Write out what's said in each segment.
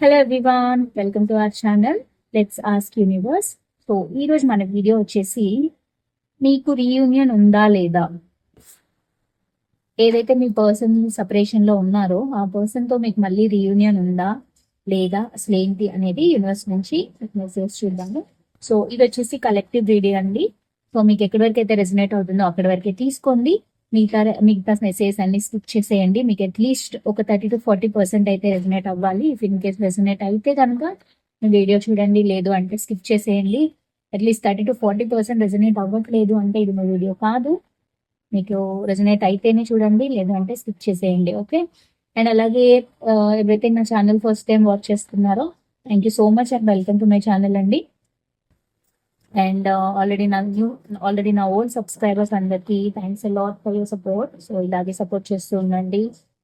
Hello everyone welcome to our channel let's ask universe so ఈరోజు మన video వచ్చేసి మీకు రీయూనియన్ ఉందా లేదా? ఏదైతే మీ పర్సన్ సపరేషన్లో ఉన్నారో ఆ పర్సన్తో మీకు మళ్ళీ రీయూనియన్ ఉందా లేదా అసలు ఏంటి అనేది యూనివర్స్ నుంచి మెసేజ్ చూద్దాము. సో ఇది వచ్చేసి కలెక్టివ్ రీడింగ్ అండి. సో మీకు ఎక్కడి వరకు అయితే రెజినేట్ అవుతుందో అక్కడి వరకే తీసుకోండి. మిగతా మిగతా మెసేజ్ అన్ని స్కిప్ చేసేయండి. మీకు అట్లీస్ట్ ఒక థర్టీ టు ఫార్టీ పర్సెంట్ అయితే రెజినేట్ అవ్వాలి. ఇఫ్ ఇన్ కేస్ రెజినేట్ అయితే కనుక వీడియో చూడండి. లేదు అంటే స్కిప్ చేసేయండి. At least thirty to forty percent resonate అవ్వట్లేదు అంటే ఇది మా వీడియో కాదు. మీకు రెజినేట్ అయితేనే చూడండి. లేదు అంటే స్కిప్ చేసేయండి. ఓకే అండ్ అలాగే uh, ఎవరైతే నా ఛానల్ ఫస్ట్ టైం వాచ్ చేస్తున్నారో thank you so much and welcome to my channel అండి. అండ్ ఆల్రెడీ నా న్యూ ఆల్రెడీ నా ఓల్డ్ సబ్స్క్రైబర్స్ అందరికీ thanks lot for your support so ఇలాగే సపోర్ట్ చేస్తూ ఉండండి.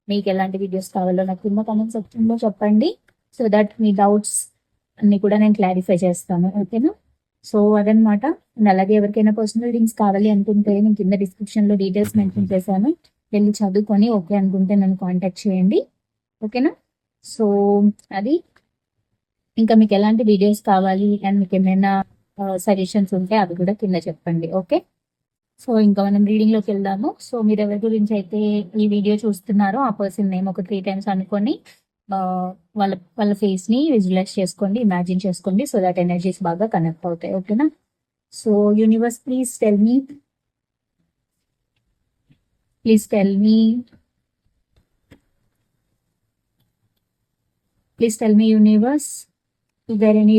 మీకు ఎలాంటి వీడియోస్ కావాలో నాకు కింద కమెంట్ సెక్షన్లో చెప్పండి. సో దట్ మీ డౌట్స్ అన్ని కూడా నేను క్లారిఫై చేస్తాను. ఓకేనా? సో అదనమాట అండ్ అలాగే ఎవరికైనా పర్సనల్ రీడింగ్స్ కావాలి అనుకుంటే నేను కింద డిస్క్రిప్షన్లో డీటెయిల్స్ మెన్షన్ చేశాను. వెళ్ళి చదువుకొని ఓకే అనుకుంటే నన్ను కాంటాక్ట్ చేయండి. ఓకేనా? సో అది. ఇంకా మీకు ఎలాంటి వీడియోస్ కావాలి? అండ్ మీకు ఏమైనా సజెషన్స్ ఉంటే అవి కూడా కింద చెప్పండి ఓకే? సో ఇంకా మనం రీడింగ్లోకి వెళ్దాము. సో మీరు ఎవరి గురించి అయితే ఈ వీడియో చూస్తున్నారో ఆ పర్సన్ నేమ్ ఒక త్రీ టైమ్స్ అనుకొని వాళ్ళ వాళ్ళ ఫేస్ని విజువలైజ్ చేసుకోండి ఇమాజిన్ చేసుకోండి సో దట్ ఎనర్జీస్ బాగా కనెక్ట్ అవుతాయి ఓకేనా? So universe please tell me please tell me please tell me universe is any any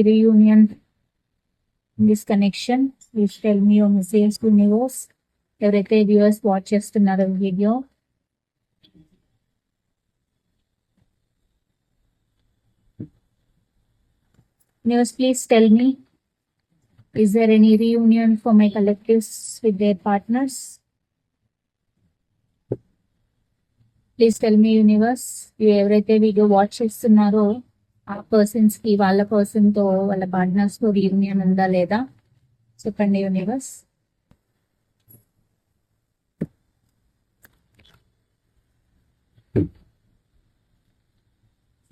this connection please tell me your message to universe ఎవరైతే వ్యూవర్స్ వాచ్ చేస్తున్నారో video news please tell me is there any reunion for my collectives with their partners please tell me universe ఎవరైతే video watch చేస్తున్నారో ఆ పర్సన్స్కి వాళ్ళ పర్సన్తో వాళ్ళ పార్ట్నర్స్తో reunion ఉందా లేదా? చెప్పండి universe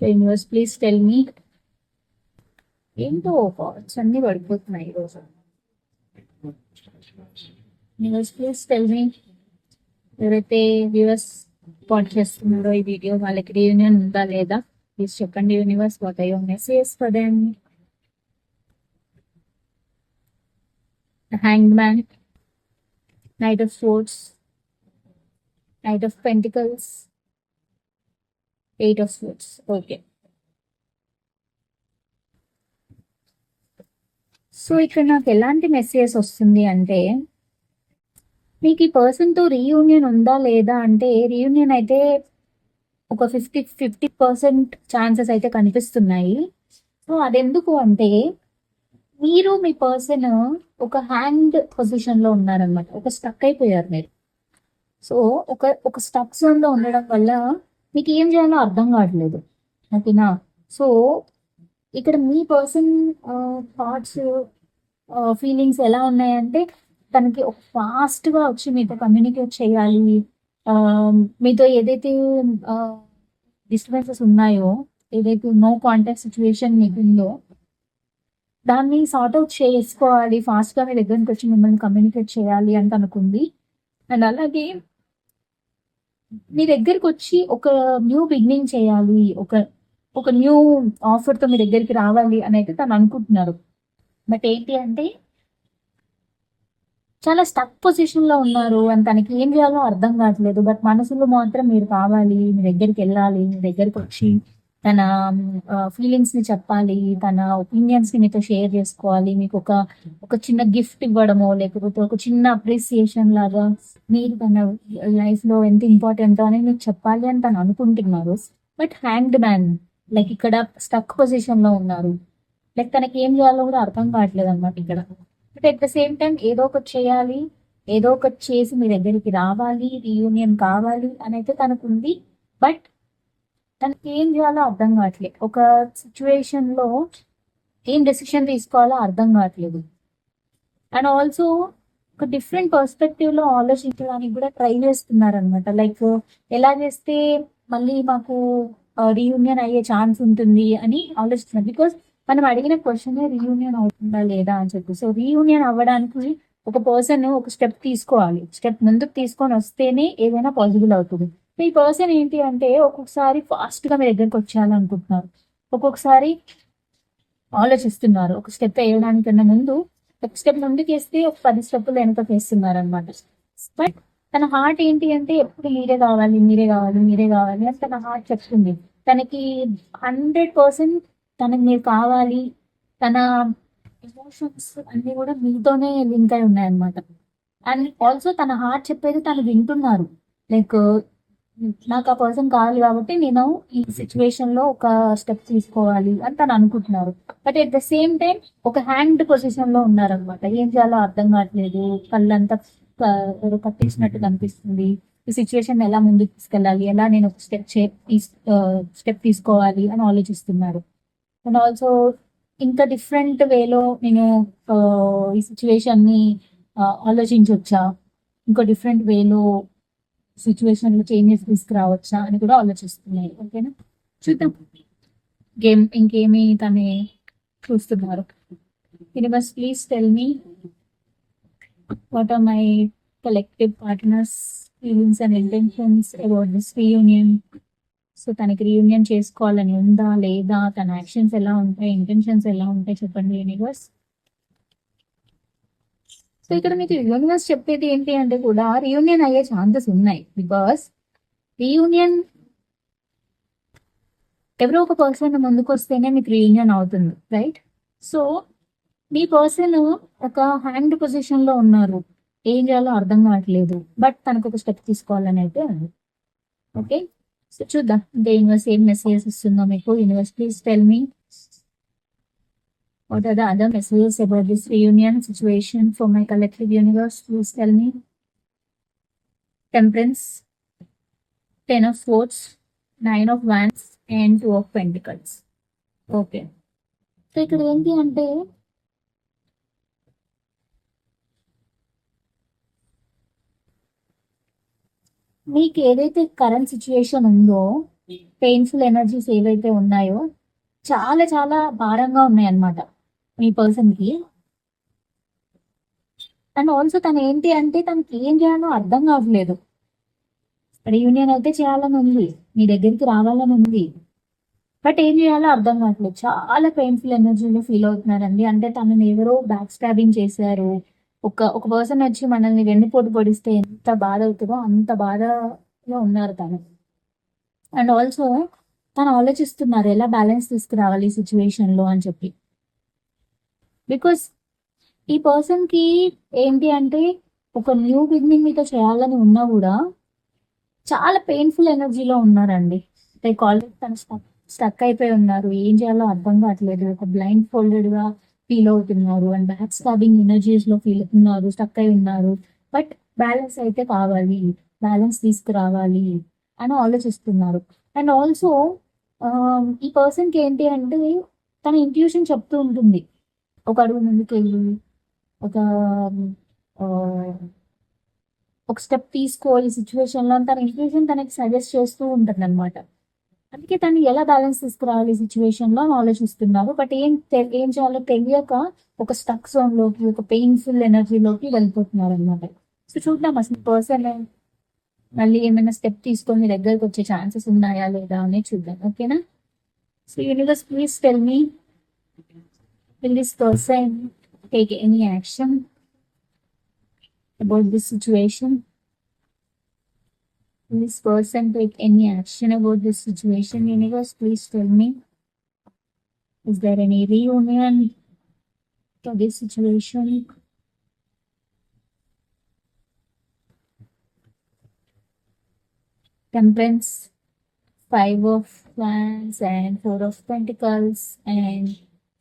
universe please tell me ఏంటో థాట్స్ అన్ని పడిపోతున్నాయి ఈరోజు యూనివర్స్ ప్లీజ్ టెల్ మీ ఎవరైతే వ్యూవర్స్ వాచ్ చేస్తున్నారో ఈ వీడియో వాళ్ళకి రీయూనియన్ ఉందా లేదా? ప్లీజ్ చెప్పండి universe what I your message for them hang man knight of swords knight of pentacles eight of swords okay so ఇక్కడ నాకు ఎలాంటి మెసేజ్ వస్తుంది అంటే మీకు ఈ పర్సన్తో రీయూనియన్ ఉందా లేదా అంటే రీయూనియన్ అయితే ఒక ఫిఫ్టీ ఫిఫ్టీ పర్సెంట్ ఛాన్సెస్ అయితే కనిపిస్తున్నాయి. సో అదెందుకు అంటే మీరు మీ పర్సన్ ఒక హ్యాండ్ పొజిషన్లో ఉన్నారనమాట ఒక స్టక్ అయిపోయారు మీరు. సో ఒక ఒక స్టక్ జోన్లో ఉండడం వల్ల మీకు ఏం చేయాలో అర్థం కావట్లేదు. ఓకేనా? సో ఇక్కడ మీ పర్సన్ థాట్స్ ఫీలింగ్స్ ఎలా ఉన్నాయంటే తనకి ఒక ఫాస్ట్గా వచ్చి మీతో కమ్యూనికేట్ చేయాలి. Um, మీతో ఏదైతే డిస్టర్బెన్సెస్ ఉన్నాయో ఏదైతే నో కాంటాక్ట్ సిచ్యువేషన్ మీకు ఉందో దాన్ని సార్ట్ అవుట్ చేసుకోవాలి. ఫాస్ట్గా మీ దగ్గరికి వచ్చి మిమ్మల్ని కమ్యూనికేట్ చేయాలి అని అనుకుంది అండ్ అలాగే మీ దగ్గరికి వచ్చి ఒక న్యూ బిగినింగ్ చేయాలి. ఒక ఒక న్యూ ఆఫర్తో మీ దగ్గరికి రావాలి అని అయితే తను అనుకుంటున్నారు. బట్ ఏంటి అంటే చాలా స్టక్ పొజిషన్లో ఉన్నారు అని తనకి ఏం చేయాలో అర్థం కావట్లేదు. బట్ మనసులో మాత్రం మీరు కావాలి మీ దగ్గరికి వెళ్ళాలి మీ దగ్గరికి వచ్చి తన ఫీలింగ్స్ని చెప్పాలి తన ఒపీనియన్స్ని మీతో షేర్ చేసుకోవాలి. మీకు ఒక ఒక చిన్న గిఫ్ట్ ఇవ్వడమో లేకపోతే ఒక చిన్న అప్రిసియేషన్ లాగా మీరు తన లైఫ్లో ఎంత ఇంపార్టెంట్ అనేది మీకు చెప్పాలి అని తను అనుకుంటున్నారు. బట్ హ్యాంగ్డ్ మ్యాన్ లైక్ ఇక్కడ స్టక్ పొజిషన్లో ఉన్నారు. లైక్ తనకి ఏం చేయాలో కూడా అర్థం కావట్లేదు అనమాట ఇక్కడ. But at the same time ఏదో ఒకటి చేయాలి ఏదో ఒకటి చేసి మీ దగ్గరికి రావాలి రీయూనియన్ కావాలి అని అయితే తనకు ఉంది బట్ తనకి ఏం చేయాలో అర్థం కావట్లేదు. ఒక సిచ్యువేషన్లో ఏం డెసిషన్ తీసుకోవాలో అర్థం కావట్లేదు. అండ్ ఆల్సో ఒక డిఫరెంట్ పర్స్పెక్టివ్లో ఆలోచించడానికి కూడా ట్రై చేస్తున్నారు అనమాట లైక్ ఎలా చేస్తే మళ్ళీ మాకు uh, రీయూనియన్ అయ్యే ఛాన్స్ ఉంటుంది అని ఆలోచిస్తున్నారు. బికాస్ మనం అడిగిన క్వశ్చన్ రీయూనియన్ అవుతుందా లేదా అని చెప్పి. సో రీయూనియన్ అవ్వడానికి ఒక పర్సన్ ఒక స్టెప్ తీసుకోవాలి. స్టెప్ ముందుకు తీసుకొని వస్తేనే ఏదైనా పాసిబుల్ అవుతుంది. మీ ఈ పర్సన్ ఏంటి అంటే ఒక్కొక్కసారి ఫాస్ట్గా మీ దగ్గరికి వచ్చేయాలనుకుంటున్నారు. ఒక్కొక్కసారి ఆలోచిస్తున్నారు. ఒక స్టెప్ వేయడానికన్నా ముందు ఒక స్టెప్ ముందుకు వేస్తే ఒక పది స్టెప్పులు వెనక వేస్తున్నారు అనమాట బట్ తన హార్ట్ ఏంటి అంటే ఎప్పుడు మీరే కావాలి మీరే కావాలి మీరే కావాలి అని తన హార్ట్ చెప్తుంది. తనకి హండ్రెడ్ పర్సెంట్ తనకు మీరు కావాలి తన ఎమోషన్స్ అన్ని కూడా మీతోనే లింక్ అయి ఉన్నాయన్నమాట. అండ్ ఆల్సో తన హార్ట్ చెప్పేది తను వింటున్నారు. లైక్ నాకు ఆ పర్సన్ కావాలి కాబట్టి నేను ఈ సిచ్యువేషన్లో ఒక స్టెప్ తీసుకోవాలి అని తను అనుకుంటున్నారు. But at the same time ఒక హ్యాండ్ పొజిషన్లో ఉన్నారనమాట ఏం చేయాలో అర్థం కావట్లేదు. కళ్ళంతా క- ఎవరో కట్టేసినట్టు కనిపిస్తుంది. ఈ సిచ్యువేషన్ ఎలా ముందుకు తీసుకెళ్ళాలి? ఎలా నేను ఒక స్టెప్ స్టెప్ తీసుకోవాలి అని ఆలోచిస్తున్నారు. అండ్ ఆల్సో ఇంకా డిఫరెంట్ వేలో నేను ఈ సిచ్యువేషన్ని ఆలోచించవచ్చా ఇంకో డిఫరెంట్ వేలో సిచ్యువేషన్లో చేంజెస్ తీసుకురావచ్చా అని కూడా ఆలోచిస్తున్నాయి ఓకేనా? చూద్దాం. గేమ్ ఇంకేమి తనే చూస్తున్నారు? Universe please tell me what are my collective partners feelings and intentions about this reunion so తనకి రీయూనియన్ చేసుకోవాలని ఉందా లేదా తన యాక్షన్స్ ఎలా ఉంటాయి ఇంటెన్షన్స్ ఎలా ఉంటాయి చెప్పండి యూనివర్స్ సో ఇక్కడ మీకు యూనివర్స్ చెప్పేది ఏంటి అంటే కూడా రీయూనియన్ అయ్యే ఛాన్సెస్ ఉన్నాయి బికాస్ రీయూనియన్ ఎవరో ఒక పర్సన్ ముందుకు వస్తేనే మీకు రీయూనియన్ అవుతుంది రైట్ సో మీ పర్సన్ ఒక హ్యాండ్ పొజిషన్లో ఉన్నారు. ఏం చేయాలో అర్థం కావట్లేదు. బట్ తనకు ఒక స్టెప్ తీసుకోవాలని అయితే ఉంది. Okay సో చూద్దాం అంటే యూనివర్స్ ఏం మెసేజెస్ ఇస్తుందో మీకు universe please tell me what are the other messages about this reunion situation for my collective universe please tell me temperance ten of swords nine of wands and two of pentacles okay so ఇక్కడ ఏంటి అంటే మీకు ఏదైతే current situation ఉందో painful energies ఏవైతే ఉన్నాయో చాలా చాలా భారంగా ఉన్నాయి అన్నమాట మీ పర్సన్కి. అండ్ ఆల్సో తను ఏంటి అంటే తనకి ఏం చేయాలో అర్థం కావట్లేదు. రీయూనియన్ అయితే చేయాలని ఉంది మీ దగ్గరికి రావాలని ఉంది. బట్ ఏం చేయాలో అర్థం కావట్లేదు. చాలా పెయిన్ఫుల్ ఎనర్జీలో ఫీల్ అవుతున్నారండి. అంటే తనని ఎవరో బ్యాక్ స్టాబింగ్ చేశారు. ఒక ఒక పర్సన్ వచ్చి మనల్ని వెన్నుపోటు పొడిస్తే ఎంత బాధ అవుతుందో అంత బాధలో ఉన్నారు తను. అండ్ ఆల్సో తను ఆలోచిస్తున్నారు ఎలా బ్యాలెన్స్ తీసుకురావాలి ఈ సిచ్యువేషన్లో అని చెప్పి. బికాస్ ఈ పర్సన్కి ఏంటి అంటే ఒక న్యూ బిగినింగ్ మీతో చేయాలని ఉన్నా కూడా చాలా పెయిన్ఫుల్ ఎనర్జీలో ఉన్నారండి. లైక్ ఆల్రెడీ తను స్టక్ స్టక్ అయిపోయి ఉన్నారు ఏం చేయాలో అర్థం కావట్లేదు. ఒక బ్లైండ్ ఫోల్డెడ్గా ఫీల్ అవుతున్నారు అండ్ బ్యాక్ స్టాబింగ్ ఎనర్జీస్లో ఫీల్ ఉన్నారు స్టక్ అయి ఉన్నారు. బట్ బ్యాలెన్స్ అయితే కావాలి బ్యాలెన్స్ తీసుకురావాలి అని ఆలోచిస్తున్నారు. అండ్ ఆల్సో um, ఈ పర్సన్కి ఏంటి అంటే తన ఇంట్యూషన్ చెప్తూ ఉంటుంది. ఒక అడుగు ముందుకు వెళ్ళి ఒక um, ఒక స్టెప్ తీసుకోవాలి సిచ్యువేషన్లో తన ఇంట్యూషన్ తనకి సజెస్ట్ చేస్తూ ఉంటుంది అనమాట అందుకే తను ఎలా బ్యాలెన్స్ తీసుకురావాలి సిచ్యువేషన్లో అని ఆలోచిస్తున్నారు. బట్ ఏం ఏం చేయాలో తెలియక ఒక స్టక్ జోన్లోకి ఒక పెయిన్ఫుల్ ఎనర్జీలోకి వెళ్ళిపోతున్నారు అనమాట సో చూద్దాం అసలు పర్సన్ మళ్ళీ ఏమైనా స్టెప్ తీసుకొని మీ దగ్గరకు వచ్చే ఛాన్సెస్ ఉన్నాయా లేదా అనేది చూద్దాం. ఓకేనా so universe please tell me will this person take any action about this situation This person take any action about this situation universe please tell me. Is there any reunion to this situation? Temperance five of wands and four of pentacles and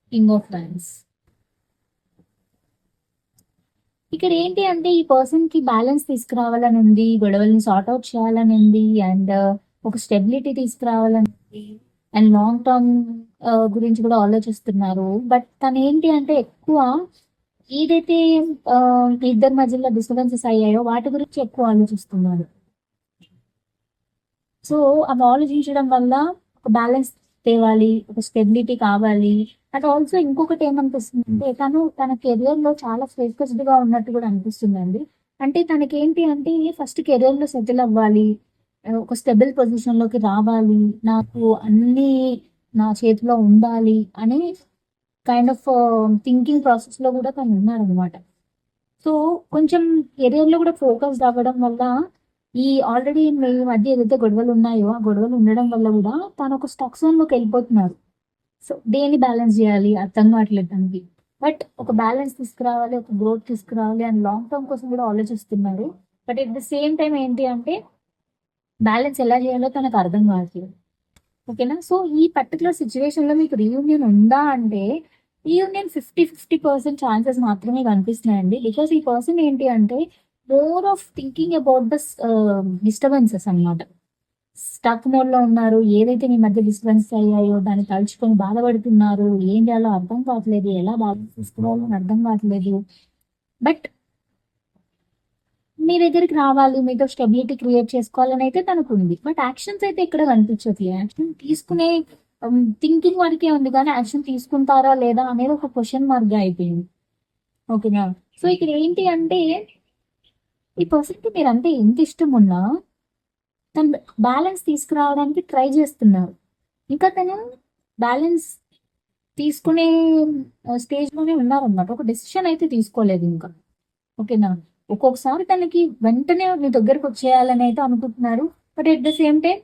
king of wands ఇక్కడ ఏంటి అంటే ఈ పర్సన్కి balance తీసుకురావాలని ఉంది గొడవల్ని sort out చేయాలని ఉంది and uh, ఒక స్టెబిలిటీ తీసుకురావాలని ఉంది అండ్ లాంగ్ టర్మ్ గురించి కూడా ఆలోచిస్తున్నారు. బట్ తను ఏంటి అంటే ఎక్కువ ఏదైతే uh, ఇద్దరి మధ్యలో డిస్టర్బెన్సెస్ అయ్యాయో వాటి గురించి ఎక్కువ ఆలోచిస్తున్నారు. సో అవి ఆలోచించడం వల్ల ఒక బ్యాలెన్స్ తేవాలి ఒక స్టెబిలిటీ కావాలి. అండ్ ఆల్సో ఇంకొకటి ఏమనిపిస్తుంది అంటే తను తన కెరియర్లో చాలా ఫోకస్డ్గా ఉన్నట్టు కూడా అనిపిస్తుందండి. అంటే తనకి ఏంటి అంటే ఫస్ట్ కెరియర్లో సెటిల్ అవ్వాలి ఒక స్టెబుల్ పొజిషన్లోకి రావాలి నాకు అన్ని నా చేతిలో ఉండాలి అనే కైండ్ ఆఫ్ థింకింగ్ ప్రాసెస్లో కూడా తను ఉన్నారనమాట సో కొంచెం కెరియర్లో కూడా ఫోకస్డ్ అవ్వడం వల్ల ఈ ఆల్రెడీ మీ మధ్య ఏదైతే గొడవలు ఉన్నాయో ఆ గొడవలు ఉండడం వల్ల కూడా తను ఒక స్టాక్ జోన్లోకి వెళ్ళిపోతున్నారు. సో దేన్ని బ్యాలెన్స్ చేయాలి? అర్థం కావట్లేదు తనకి. బట్ ఒక బ్యాలెన్స్ తీసుకురావాలి ఒక గ్రోత్ తీసుకురావాలి అండ్ లాంగ్ టర్మ్ కోసం కూడా ఆలోచిస్తున్నారు. But at the same time ఏంటి అంటే బ్యాలెన్స్ ఎలా చేయాలో తనకు అర్థం కావట్లేదు. ఓకేనా సో ఈ పర్టికులర్ సిచ్యువేషన్లో మీకు రీయూనియన్ ఉందా అంటే reunion fifty fifty percent chances మాత్రమే కనిపిస్తున్నాయండి. బికాస్ ఈ పర్సన్ ఏంటి అంటే more of thinking about the disturbances అనమాట స్టక్ మోడ్లో ఉన్నారు ఏదైతే మీ మధ్య డిస్టర్బెన్స్ అయ్యాయో దాన్ని తలుచుకొని బాధపడుతున్నారు ఏం చేయాలో అర్థం కావట్లేదు ఎలా బ్యాలెన్స్ తీసుకోవాలో అని అర్థం కావట్లేదు. బట్ మీ దగ్గరికి రావాలి మీతో స్టెబిలిటీ క్రియేట్ చేసుకోవాలని అయితే తనకు ఉంది. బట్ యాక్షన్స్ అయితే ఇక్కడ కనిపించట్లేదు. యాక్షన్ తీసుకునే um, థింకింగ్ వరకే ఉంది కానీ యాక్షన్ తీసుకుంటారా లేదా అనేది ఒక క్వశ్చన్ మార్క్ అయిపోయింది. ఓకేనా సో ఇక్కడ ఏంటి అంటే ఈ పర్సన్కి మీరు అంటే ఎంత ఇష్టం ఉన్నా తను బ్యాలెన్స్ తీసుకురావడానికి ట్రై చేస్తున్నారు. ఇంకా తను బ్యాలెన్స్ తీసుకునే స్టేజ్లోనే ఉన్నారన్నమాట. ఒక డెసిషన్ అయితే తీసుకోలేదు ఇంకా. ఓకేనా? ఒక్కొక్కసారి తనకి వెంటనే మీ దగ్గరకు వచ్చేయాలని అయితే అనుకుంటున్నారు. But at the same time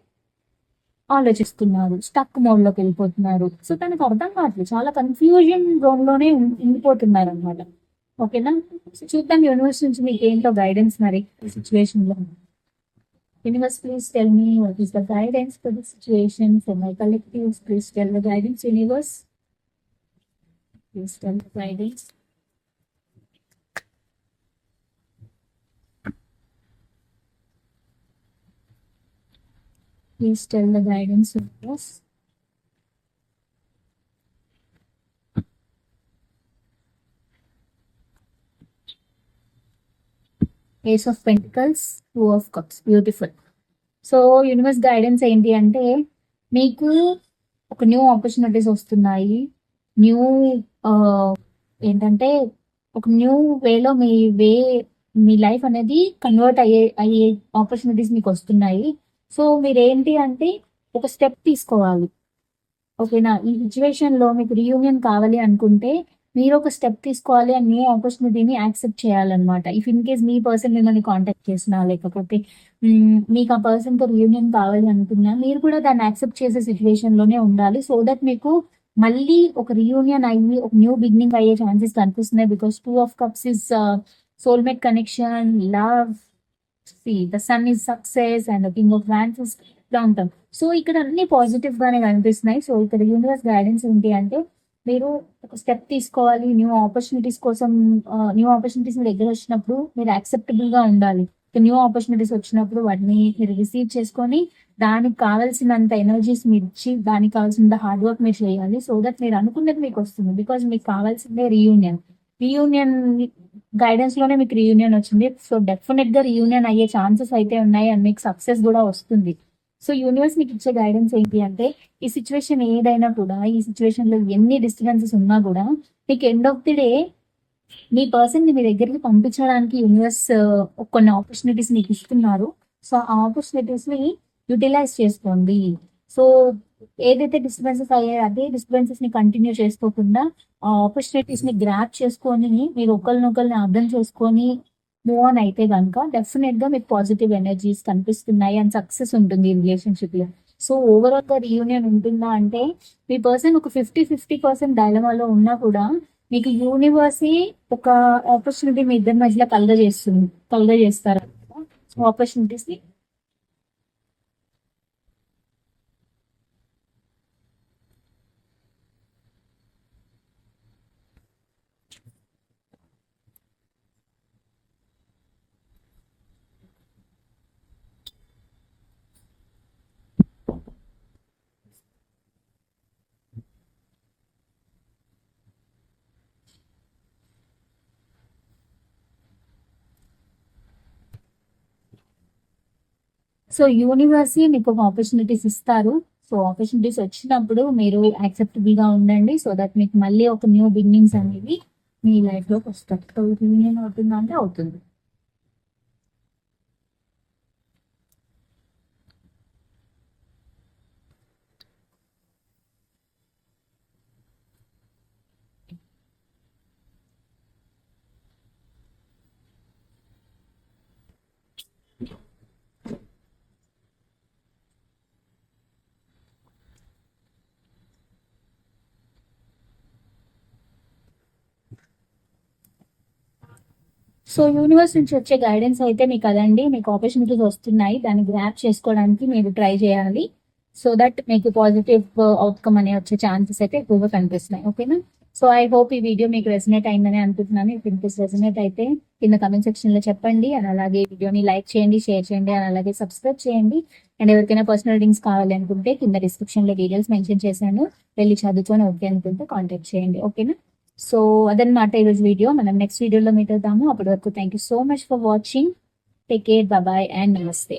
ఆలోచిస్తున్నారు. స్టక్ మోడ్లోకి వెళ్ళిపోతున్నారు. సో తనకు అర్థం కావట్లేదు. చాలా కన్ఫ్యూజన్ జోన్లోనే ఉం- ఉండిపోతున్నారు అనమాట ఓకేనా సో చూద్దాం యూనివర్స్ నుంచి మీకు ఏంటో గైడెన్స్ మరి ఈ సిచ్యువేషన్లో universe please tell me what is the guidance for the situation for my collectives please tell the guidance universe please tell the guidance Please tell the guidance. Of ace of pentacles two of cups beautiful so universe guidance ఏంటి అంటే మీకు ఒక new opportunities వస్తున్నాయి. New ఏంటంటే ఒక new వేలో మీ వే మీ life అనేది convert అయ్యే అయ్యే ఆపర్చునిటీస్ మీకు వస్తున్నాయి. సో మీరేంటి అంటే ఒక స్టెప్ తీసుకోవాలి. ఓకేనా ఈ సిచ్యువేషన్లో మీకు రీయూనియన్ కావాలి అనుకుంటే మీరు ఒక స్టెప్ తీసుకోవాలి ఆ న్యూ ఆపర్చునిటీని యాక్సెప్ట్ చేయాలన్నమాట. ఇఫ్ ఇన్ కేస్ మీ పర్సన్ మిమ్మల్ని కాంటాక్ట్ చేసినా లేకపోతే మీకు ఆ పర్సన్తో రీయూనియన్ కావాలి అనుకున్నా మీరు కూడా దాన్ని యాక్సెప్ట్ చేసే సిచ్యువేషన్లోనే ఉండాలి. సో దట్ మీకు మళ్ళీ ఒక రీయూనియన్ అయ్యి ఒక న్యూ బిగినింగ్ అయ్యే ఛాన్సెస్ కనిపిస్తున్నాయి. Because two of cups is soulmate connection love see the sun is success and the king vans wands is so ఇక్కడ అన్ని పాజిటివ్ గానే కనిపిస్తున్నాయి. సో ఇక్కడ యూనివర్స్ గైడెన్స్ ఏంటి అంటే మీరు ఒక స్టెప్ తీసుకోవాలి న్యూ ఆపర్చునిటీస్ కోసం న్యూ ఆపర్చునిటీస్ మీ దగ్గర వచ్చినప్పుడు మీరు యాక్సెప్టబుల్గా ఉండాలి. న్యూ ఆపర్చునిటీస్ వచ్చినప్పుడు వాటిని మీరు రిసీవ్ చేసుకొని దానికి కావాల్సినంత ఎనర్జీస్ మీరు ఇచ్చి దానికి కావాల్సినంత హార్డ్ వర్క్ మీరు చేయాలి సో దట్ మీరు అనుకున్నది మీకు వస్తుంది. బికాజ్ మీకు కావాల్సిందే రీయూనియన్ రీయూనియన్ గైడెన్స్లోనే మీకు రీయూనియన్ వచ్చింది. సో డెఫినెట్గా రీయూనియన్ అయ్యే ఛాన్సెస్ అయితే ఉన్నాయి అండ్ మీకు సక్సెస్ కూడా వస్తుంది. సో యూనివర్స్ మీకు ఇచ్చే గైడెన్స్ ఏంటి అంటే ఈ సిచ్యువేషన్ ఏదైనా కూడా ఈ సిచ్యువేషన్లో ఎన్ని డిస్టర్బెన్సెస్ ఉన్నా కూడా మీకు ఎండ్ ఆఫ్ ది డే మీ పర్సన్ని మీ దగ్గరికి పంపించడానికి యూనివర్స్ uh, కొన్ని ఆపర్చునిటీస్ మీకు ఇస్తున్నారు. సో ఆ ఆపర్చునిటీస్ని యూటిలైజ్ చేసుకోండి. సో ఏదైతే డిస్టర్బెన్సెస్ అయ్యాయో అదే డిస్టర్బెన్సెస్ని కంటిన్యూ చేసుకోకుండా ఆ ఆపర్చునిటీస్ని గ్రాప్ చేసుకొని మీరు ఒకరినొకరిని అర్థం చేసుకొని మూవ్ ఆన్ అయితే కనుక డెఫినెట్గా మీకు పాజిటివ్ ఎనర్జీస్ కనిపిస్తున్నాయి అండ్ సక్సెస్ ఉంటుంది ఈ రిలేషన్షిప్లో. సో ఓవరాల్గా రీయూనియన్ ఉంటుందా అంటే మీ పర్సన్ ఒక ఫిఫ్టీ ఫిఫ్టీ పర్సెంట్ డైలమాలో ఉన్నా కూడా మీకు యూనివర్సే ఒక ఆపర్చునిటీ మీ ఇద్దరి మధ్యలో కలగజేస్తుంది కలగజేస్తారు సో ఆపర్చునిటీస్ సో యూనివర్స్ మీకు ఒక ఆపర్చునిటీస్ ఇస్తారు. సో ఆపర్చునిటీస్ వచ్చినప్పుడు మీరు యాక్సెప్టబుల్గా ఉండండి. సో దట్ మీకు మళ్ళీ ఒక న్యూ బిగినింగ్స్ అనేవి మీ లైఫ్లోకి వస్తాయి సో యూనియన్ అంటే అవుతుంది. సో యూనివర్స్ నుంచి వచ్చే గైడెన్స్ అయితే మీకు అదండి. మీకు ఆపర్చునిటీస్ వస్తున్నాయి. దాన్ని గ్రాప్ చేసుకోవడానికి మీరు ట్రై చేయాలి. సో దట్ మీకు పాజిటివ్ అవుట్కమ్ uh, అనే వచ్చే ఛాన్సెస్ అయితే ఎక్కువగా కనిపిస్తున్నాయి. ఓకేనా సో ఐ హోప్ ఈ వీడియో మీకు రెసినేట్ అయిందని అనుకుంటున్నాను. ఇఫ్ ఇన్ రెసినేట్ అయితే కింద కమెంట్ సెక్షన్లో చెప్పండి. అండ్ అలాగే వీడియోని లైక్ చేయండి షేర్ చేయండి అండ్ అలాగే సబ్స్క్రైబ్ చేయండి. అండ్ ఎవరికైనా పర్సనల్ రీడింగ్స్ కావాలి అనుకుంటే కింద డిస్క్రిప్షన్లో డీటెయిల్స్ మెన్షన్ చేశాను. వెళ్ళి చదువుకొని ఓకే అనుకుంటే కాంటాక్ట్ చేయండి. ఓకేనా సో అదనమాట ఈరోజు వీడియో. మనం నెక్స్ట్ వీడియోలో మీట్ అవుతాము. అప్పటి వరకు thank you so much for watching take care bye and నమస్తే